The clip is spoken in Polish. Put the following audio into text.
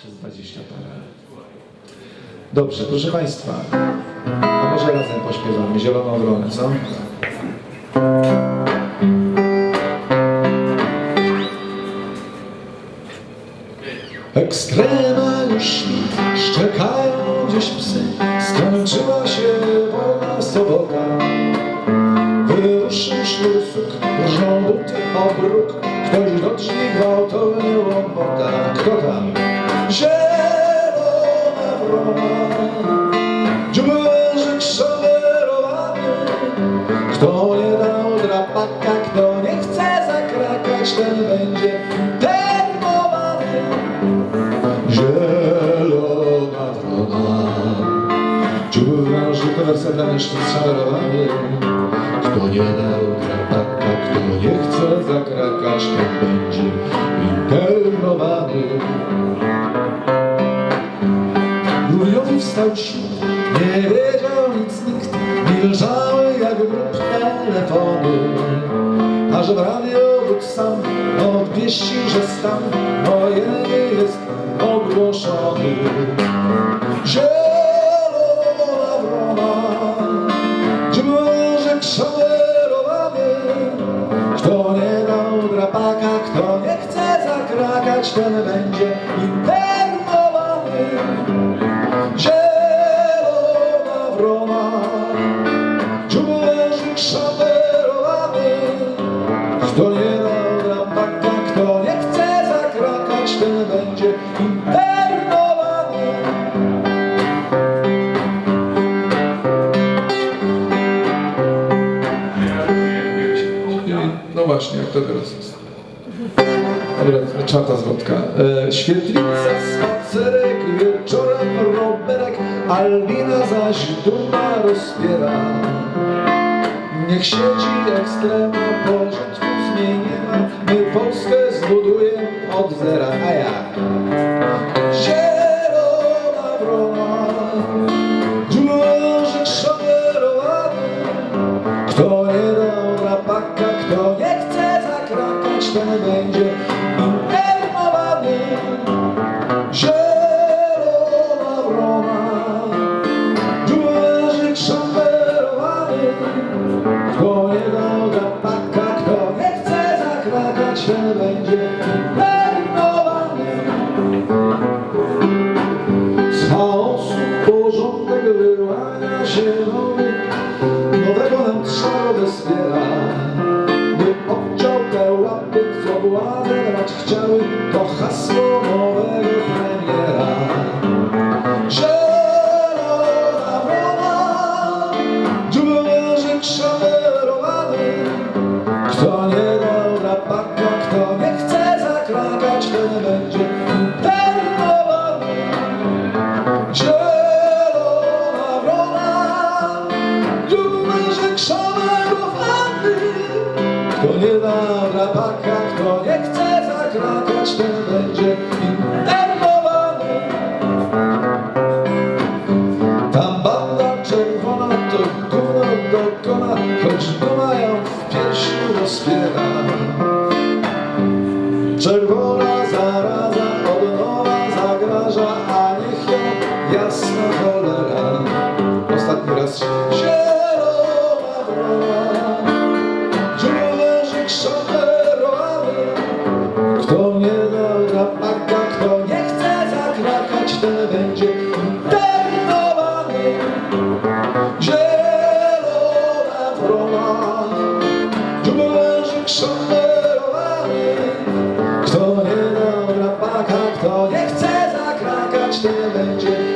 przez 20 parę lat. Dobrze, proszę Państwa, a może razem pośpiewamy Zieloną Wronę, co? Ekstrema już śpi, szczekają gdzieś psy, skończyła się wolna sobota. Wyruszył sznur suk, rżą buty obruk, ktoś do drzwi gwałtownie łomota. Kto tam? Zielona wrona, dziuberzyk szalerowanie. Kto nie dał drapaka, kto nie chce zakrakać, ten będzie termowany. Zielona wrona, dziuberzyk wersetami szalerowanie. Kto nie dał drapaka, kto nie chce zakrakać, ten będzie internowany. Nie wiedział nic nikt, milczały jak grób telefony. A że w radiowód sam odwieści, że stan wojenny jest ogłoszony. Zielona wrona, dźwięk szalerowanie. Kto nie dał drapaka, kto nie chce zakrakać, ten będzie. Właśnie, jak to teraz jest? Dobra, czwarta zwrotka. E, świetlica, spacerek, wieczorem roberek, Albina zaś duma rozpiera. Niech siedzi ekstrema, porządku zmienimy, my Polskę zbudujemy od zera. Zakrakać, ten będzie internowany. Z chaosu porządek wyłania się nowy, nowego nam trzeba bezpiera. By odciął te łapy, co władzę brać chciały, to hasło nowego premiera. Kto nie dał drapaka, kto nie chce zakrakać, ten będzie internowany. Tam banda czerwona to gówno dokona, choć duma ją w piersi rozpiera. Czerwona zaraza od nowa zagraża, a niech ją jasna cholera. Ostatni raz. Zielona Kto nie nie chce zakrakać, ten będzie